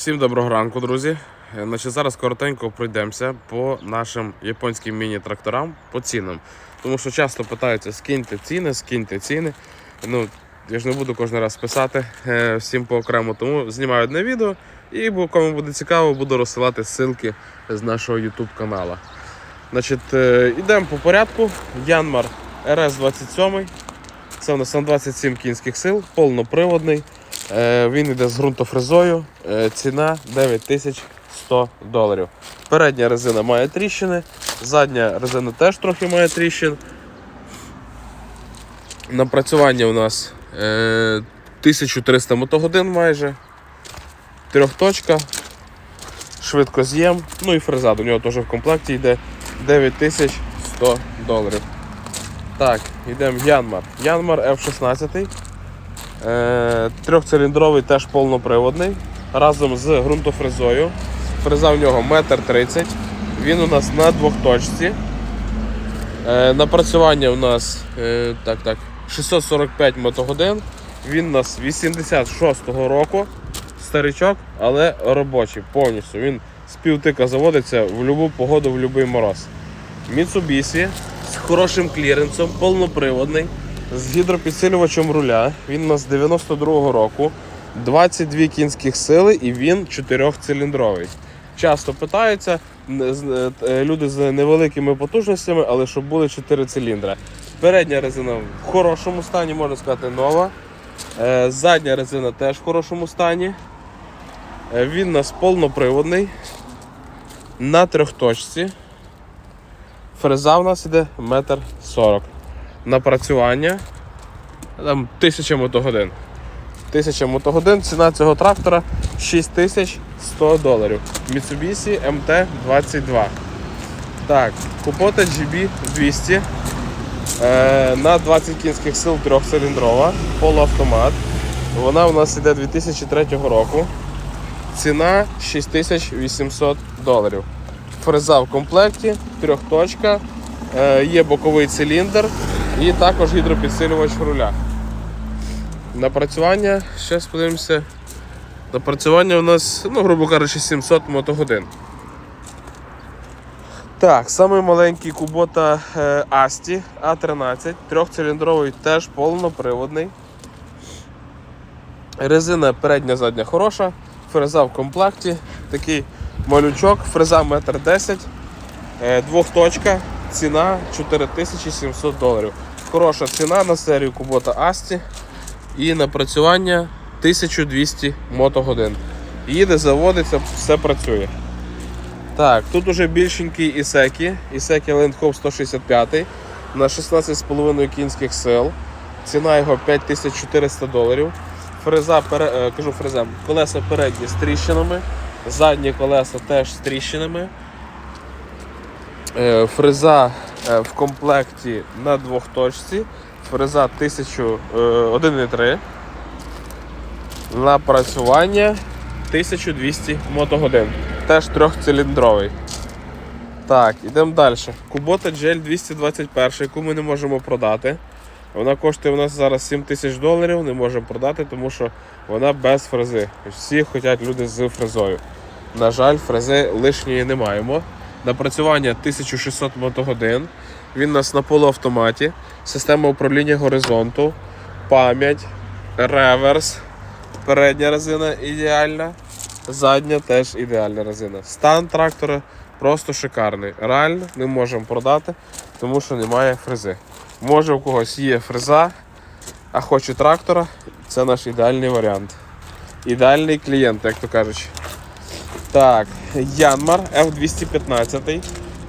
Всім доброго ранку, друзі. Е, Значить, зараз коротенько пройдемося по нашим японським міні-тракторам по цінам. Тому що часто питаються, скиньте ціни, скиньте ціни. Ну, я ж не буду кожен раз писати е, всім по окремо, тому знімаю одне відео і кому буде цікаво, буду розсилати ссылки з нашого YouTube каналу. Значить, е, йдемо по порядку. Янмар RS27. Це у нас на 27 кінських сил, повноприводний. Е, Він йде з ґрунтофрезою. Е, Ціна 9100 доларів. Передня резина має тріщини, задня резина теж трохи має тріщин. Напрацювання у нас е, 1300 мотогодин майже. Трьохточка, швидкоз'єм, ну і фреза до нього теж в комплекті йде 9100 доларів. Так, йдемо Янмар. Янмар F16. Е, трьохциліндровий теж повноприводний. Разом з ґрунтофрезою. Фреза в нього 1,30 м. Він у нас на двохточці. Е, напрацювання у нас е, так, так, 645 мотогодин. Він у нас 86-го року. Старичок, але робочий повністю. Він з півтика заводиться в будь-яку погоду, в будь-який мороз. Mitsubishi з хорошим кліренсом, повноприводний, з гідропідсилювачем руля. Він у нас 92-го року, 22 кінських сили і він 4-циліндровий. Часто питаються з- е, люди з невеликими потужностями, але щоб були 4 циліндри. Передня резина в хорошому стані, можна сказати, нова. Е, Задня резина теж в хорошому стані. Е, Він у нас повноприводний. На трьохточці. Фреза в нас іде метр сорок. Напрацювання там тисяча мотогодин. Тисяча мотогодин, ціна цього трактора 6100 доларів. Mitsubishi MT-22. Так, Купота GB 200 е, на 20 кінських сил трьохциліндрова, полуавтомат. Вона у нас іде 2003 року. Ціна 6800 доларів. Фреза в комплекті, трьохточка, е, є боковий циліндр і також гідропідсилювач руля. Напрацювання, зараз подивимося. Напрацювання у нас, ну, грубо кажучи, 700 мотогодин. Так, самий маленький кубота е, Асті А13, трьохциліндровий теж повноприводний. Резина передня, задня хороша, фреза в комплекті, такий малючок, фреза 1,10 м, е, двохточка, ціна 4700 доларів. Хороша ціна на серію Кубота Асті і напрацювання 1200 мотогодин. Їде, заводиться, все працює. Так, тут уже більшенький Ісекі, Ісекі Лендхоп 165 на 16,5 кінських сил. Ціна його 5400 доларів. Фреза, пере, е, кажу фреза, колеса передні з тріщинами, задні колеса теж з тріщинами. Е, Фреза е, в комплекті на двохточці. Фреза 1000, 1,3. Напрацювання 1200 мотогодин. Теж трьохциліндровий. Так, ідемо далі. Кубота Gel 221, яку ми не можемо продати. Вона коштує у нас зараз 7 тисяч доларів, не можемо продати, тому що вона без фрези. Всі хочуть люди з фрезою. На жаль, фрези лишньої не маємо. Напрацювання 1600 мотогодин. Він у нас на полуавтоматі, система управління горизонту, пам'ять, реверс, передня резина ідеальна, задня теж ідеальна резина. Стан трактора просто шикарний. Реально не можемо продати, тому що немає фрези. Може у когось є фреза, а хоче трактора, це наш ідеальний варіант. Ідеальний клієнт, як то кажуть. Так, Янмар F215,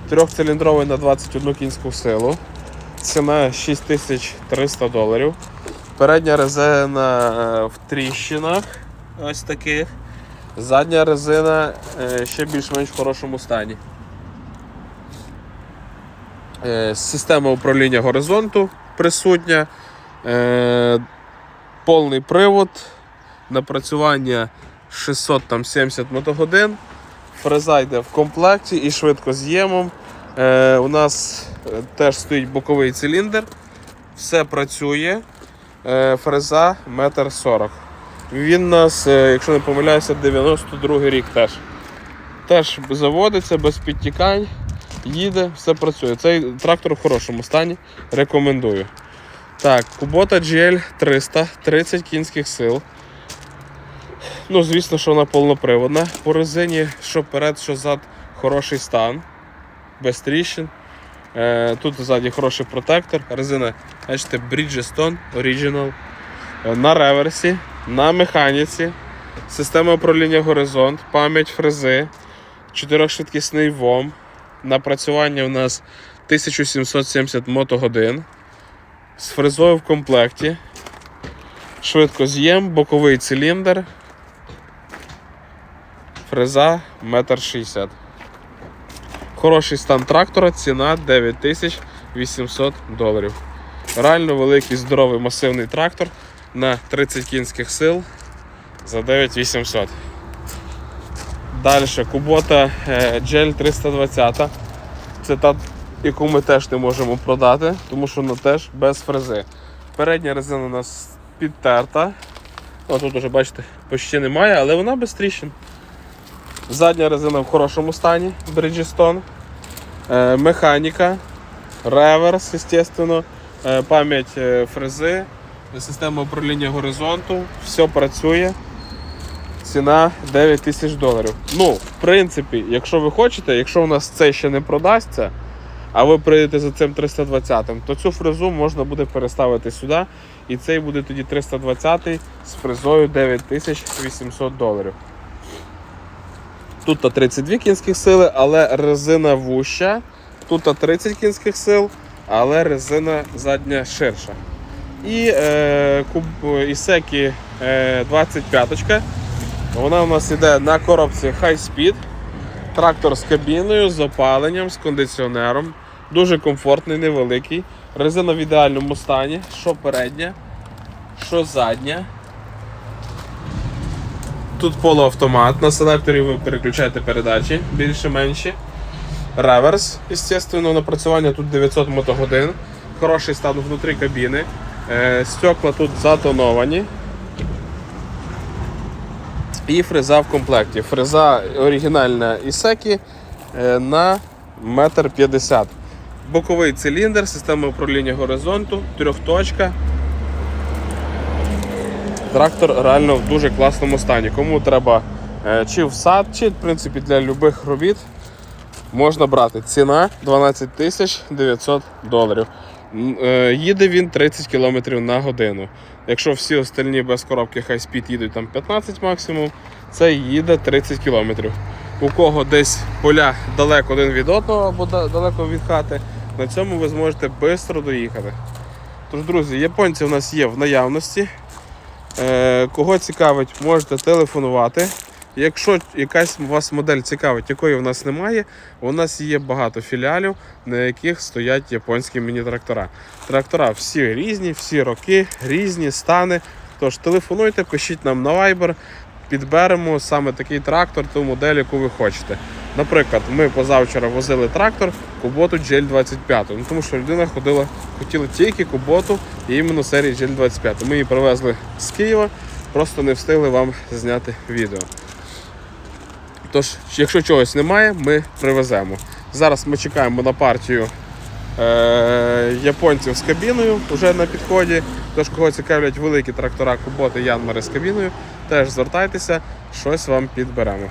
трьохциліндровий на 21 кінську силу. Ціна 6300 доларів. Передня резина е, в тріщинах. Ось таких. Задня резина е, ще більш-менш в хорошому стані. Е, Система управління горизонту присутня. Повний привод. Напрацювання 670 мотогодин. Фреза йде в комплекті і швидкоз'ємом. Е, у нас е, теж стоїть боковий циліндр. Все працює. Е, фреза 1,40 м. Він нас, е, якщо не помиляюся, 92 рік теж. Теж заводиться без підтікань, їде, все працює. Цей трактор в хорошому стані. Рекомендую. Так, Kubota GL 300, 30 кінських сил. Ну, звісно, що вона повноприводна. По резині, що перед, що зад, хороший стан, без тріщин. Е, тут ззаді хороший протектор. Резина, бачите, Bridgestone Original. Е, На реверсі, на механіці, система управління горизонт, пам'ять фрези, 4-швидкісний ВОМ. Напрацювання у нас 1770 мотогодин. З фрезою в комплекті. Швидкоз'єм, боковий циліндр. Фреза 1,60 м. Хороший стан трактора, ціна 9800 доларів. Реально великий, здоровий масивний трактор на 30 кінських сил за 9800. Далі Kubota е, GL 320. Це та, яку ми теж не можемо продати, тому що вона теж без фрези. Передня резина у нас підтерта. О, тут вже бачите, почти немає, але вона без тріщин. Задня резина в хорошому стані, Bridgestone. Е, механіка, реверс, естественно, е, пам'ять е, фрези, система управління горизонту, все працює. Ціна 9 тисяч доларів. Ну, в принципі, якщо ви хочете, якщо у нас це ще не продасться, а ви прийдете за цим 320-м, то цю фрезу можна буде переставити сюди. І цей буде тоді 320 з фрезою 9800 доларів. Тут 32 кінських сили, але резина вуща. Тут 30 кінських сил, але резина задня ширша. І е, куб Ісекі е, 25 Вона у нас йде на коробці High Speed. Трактор з кабіною, з опаленням, з кондиціонером. Дуже комфортний, невеликий. Резина в ідеальному стані. Що передня, що задня. Тут полуавтомат. На селекторі ви переключаєте передачі більше-менші. Реверс, естественно, напрацювання тут 900 мотогодин. Хороший стан внутрі кабіни. Е, Стекла тут затоновані. І фреза в комплекті. Фреза оригінальна Ісекі е, на 1,50 м. Боковий циліндр, система управління горизонту, трьохточка. Трактор реально в дуже класному стані. Кому треба е, чи в сад, чи в принципі для будь-яких робіт можна брати. Ціна 12 тисяч 900 доларів. Е, Їде він 30 км на годину. Якщо всі остальні без коробки High Speed їдуть там 15 максимум, це їде 30 км. У кого десь поля далеко один від одного або далеко від хати, на цьому ви зможете швидко доїхати. Тож, друзі, японці у нас є в наявності. Е, Кого цікавить, можете телефонувати. Якщо якась вас модель цікавить, якої в нас немає, у нас є багато філіалів, на яких стоять японські міні-трактора. Трактора всі різні, всі роки, різні стани. Тож телефонуйте, пишіть нам на Viber, підберемо саме такий трактор, ту модель, яку ви хочете. Наприклад, ми позавчора возили трактор Куботу GL25, ну, тому що людина ходила, хотіла тільки Куботу і іменно серії GL25. Ми її привезли з Києва, просто не встигли вам зняти відео. Тож, якщо чогось немає, ми привеземо. Зараз ми чекаємо на партію е- японців з кабіною вже на підході. Тож, кого цікавлять великі трактора Куботи Янмари з кабіною, теж звертайтеся, щось вам підберемо.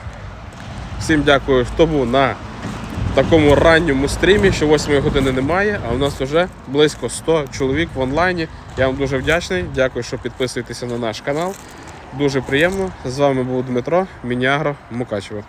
Всім дякую, хто був на такому ранньому стрімі, що 8 години немає, а у нас вже близько 100 чоловік в онлайні. Я вам дуже вдячний. Дякую, що підписуєтеся на наш канал. Дуже приємно. З вами був Дмитро, Мінягро, Мукачево.